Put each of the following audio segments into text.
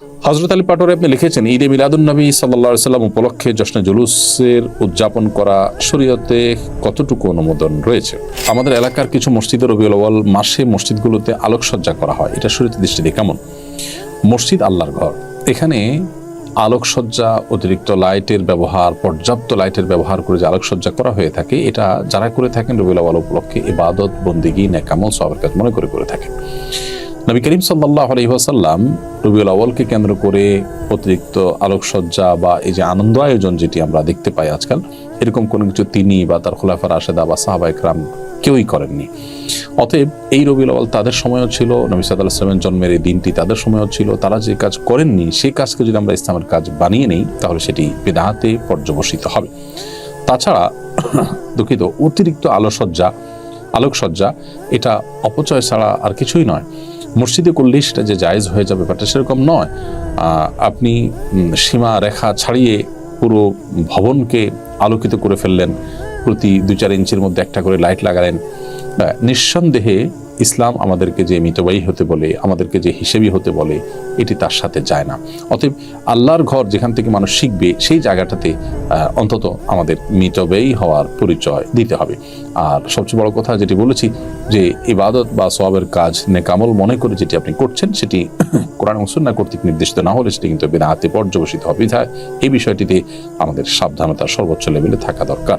হজরত আলী পাটোয়ারি আপনি লিখেছেন, ঈদে মিলাদুন্নবী সাল্লা সাল্লাম উপলক্ষে জশ্নে জুলুসের উদযাপন করা শরীয়তে কতটুকু অনুমোদন রয়েছে? আমাদের এলাকার কিছু মসজিদের রবিউল মাসে মসজিদগুলোতে আলোকসজ্জা করা হয়। এটা শরীয়তে দৃষ্টিতে কেমন? মসজিদ আল্লাহর ঘর। এখানে আলোকসজ্জা, অতিরিক্ত লাইটের ব্যবহার, পর্যাপ্ত লাইটের ব্যবহার করে যে আলোকসজ্জা করা হয়ে থাকে, এটা যারা করে থাকেন রবিউল উপলক্ষে ইবাদত, বন্দিগি, নেকামল সবের কাজ মনে করে করে থাকেন। নবী করিম সাল্লাহ আলহিহাসাল্লাম রবিউল আউ্বালকে কেন্দ্র করে অতিরিক্ত আলোকসজ্জা বা এই যে আনন্দ আয়োজন যেটি আমরা দেখতে পাই আজকাল, এরকম কোনো কিছু তিনি বা তার খোলাফার আশেদা বা সাহাবা ইকরাম কেউই করেননি। অতএব এই রবিউল আউ্বাল তাদের সময়ও ছিল, নবী সাদ আলাহিসামের জন্মের এই দিনটি তাদের সময়ও ছিল, তারা যে কাজ করেননি সেই কাজকে যদি আমরা ইসলামের কাজ বানিয়ে নিই, তাহলে সেটি বেদাহাতে পর্যবসিত হবে। তাছাড়া দুঃখিত, অতিরিক্ত আলোসজ্জা আলোকসজ্জা, এটা অপচয় ছাড়া আর কিছুই নয়। মসজিদে করলেই সেটা যে জায়েজ হয়ে যাবে ব্যাপারটা সেরকম নয়। আপনি সীমা রেখা ছাড়িয়ে পুরো ভবনকে আলোকিত করে ফেললেন। প্রতি দুই চার ইঞ্চির মধ্যে একটা করে লাইট লাগালেন। নিঃসন্দেহে ইসলাম আমাদেরকে যে মিতবায়ী হতে বলে, আমাদেরকে যে হিসেবি হতে বলে, এটি তার সাথে যায় না। অতএব আল্লাহর ঘর যেখান থেকে মানুষ শিখবে, সেই জায়গাটাতে অন্তত আমাদের মিতব্যয়ী হওয়ার পরিচয় দিতে হবে। আর সবচেয়ে বড় কথা যেটি বলেছি, যে ইবাদত বা সবের কাজ নেকামল মনে করে যেটি আপনি করছেন, সেটি কোরআন মুসন্না কর্তৃক নির্দেশিত না হলে সেটি কিন্তু বিনা বেদাহাতে পর্যবসিত হবে। বিধায় এই বিষয়টিতে আমাদের সাবধানতা সর্বোচ্চ লেভেলে থাকা দরকার।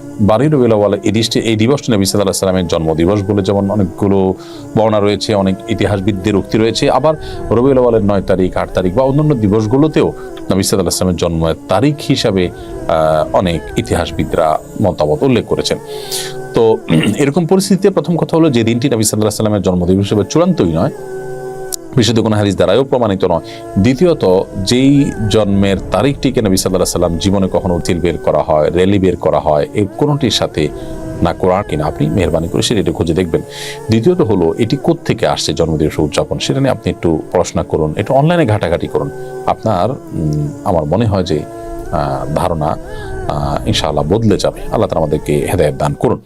বারোই রবিউল আউয়াল এই দিসটি এই দিবসটি নবী সাল্লাহ সাল্লামের জন্মদিবস বলে যেমন অনেকগুলো বর্ণনা রয়েছে, অনেক ইতিহাসবিদদের উক্তি রয়েছে। আবার রবিউল আউয়ালের নয় তারিখ, আট তারিখ বা অন্যান্য দিবসগুলোতেও নবী সাল্লাহ আসলামের জন্মের তারিখ হিসাবে অনেক ইতিহাসবিদরা মতামত উল্লেখ করেছেন। তো, এরকম পরিস্থিতিতে প্রথম কথা হলো যে দিনটি নবী সাল্লাহ সাল্লামের জন্মদিবস হিসেবে চূড়ান্তই নয়। বিশুদ্ধ কোনো হাদিস দ্বারাও প্রমাণিত নয়। দ্বিতীয়ত, যেই জন্মের তারিখটিকে নবী সাল্লাহ সাল্লাম জীবনে কখনো উচিল বের করা হয়, র্যালি বের করা হয় এই কোনোটির সাথে না কোরআন কিনা আপনি মেহরবানি করে সেটা একটু খুঁজে দেখবেন। দ্বিতীয়ত হলো, এটি থেকে আসছে জন্মদিবস উদযাপন? সেটা নিয়ে আপনি একটু পড়াশোনা করুন, একটু অনলাইনে ঘাটাঘাটি করুন। আপনার আমার মনে হয় যে ধারণা ইনশাআল্লাহ বদলে যাবে। আল্লাহ তালা আমাদেরকে হেদায়ত দান করুন।